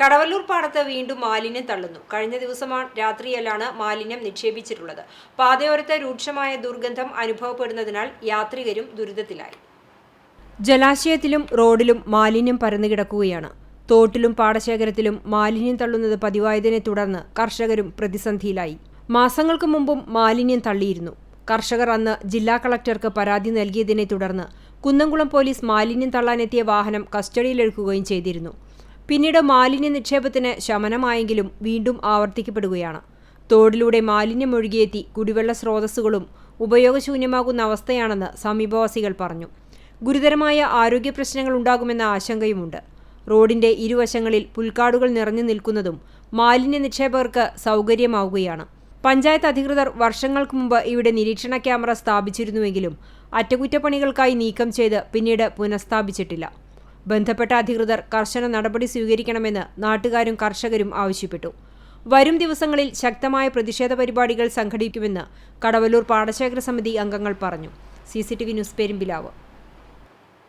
കടവല്ലൂർ പാടത്ത് വീണ്ടും മാലിന്യം തള്ളുന്നു. കഴിഞ്ഞ ദിവസമാണ് രാത്രിയിലാണ് മാലിന്യം നിക്ഷേപിച്ചിട്ടുള്ളത്. പാതയോരത്ത് രൂക്ഷമായ ദുർഗന്ധം അനുഭവപ്പെടുന്നതിനാൽ യാത്രികരും ദുരിതത്തിലായി. ജലാശയത്തിലും റോഡിലും മാലിന്യം പരന്നുകിടക്കുകയാണ്. തോട്ടിലും പാടശേഖരത്തിലും മാലിന്യം തള്ളുന്നത് പതിവായതിനെ തുടർന്ന് കർഷകരും പ്രതിസന്ധിയിലായി. മാസങ്ങൾക്ക് മുമ്പും മാലിന്യം തള്ളിയിരുന്നു. കർഷകർ അന്ന് ജില്ലാ കളക്ടർക്ക് പരാതി നൽകിയതിനെ തുടർന്ന് കുന്നംകുളം പോലീസ് മാലിന്യം തള്ളാനെത്തിയ വാഹനം കസ്റ്റഡിയിലെടുക്കുകയും ചെയ്തിരുന്നു. പിന്നീട് മാലിന്യ നിക്ഷേപത്തിന് ശമനമായെങ്കിലും വീണ്ടും ആവർത്തിക്കപ്പെടുകയാണ്. തോടിലൂടെ മാലിന്യം ഒഴുകിയെത്തി കുടിവെള്ള സ്രോതസ്സുകളും ഉപയോഗശൂന്യമാകുന്ന അവസ്ഥയാണെന്ന് സമീപവാസികൾ പറഞ്ഞു. ഗുരുതരമായ ആരോഗ്യ പ്രശ്നങ്ങൾ ഉണ്ടാകുമെന്ന ആശങ്കയുമുണ്ട്. റോഡിന്റെ ഇരുവശങ്ങളിൽ പുൽക്കാടുകൾ നിറഞ്ഞു നിൽക്കുന്നതും മാലിന്യ നിക്ഷേപകർക്ക് സൗകര്യമാവുകയാണ്. പഞ്ചായത്ത് അധികൃതർ വർഷങ്ങൾക്ക് മുമ്പ് ഇവിടെ നിരീക്ഷണ ക്യാമറ സ്ഥാപിച്ചിരുന്നുവെങ്കിലും അറ്റകുറ്റപ്പണികൾക്കായി നീക്കം ചെയ്ത് പിന്നീട് പുനഃസ്ഥാപിച്ചിട്ടില്ല. ബന്ധപ്പെട്ട അധികൃതർ കർശന നടപടി സ്വീകരിക്കണമെന്ന് നാട്ടുകാരും കർഷകരും ആവശ്യപ്പെട്ടു. വരും ദിവസങ്ങളിൽ ശക്തമായ പ്രതിഷേധ പരിപാടികൾ സംഘടിപ്പിക്കുമെന്ന് കടവല്ലൂർ പാടശേഖര സമിതി അംഗങ്ങൾ പറഞ്ഞു. C news Perumbilavu.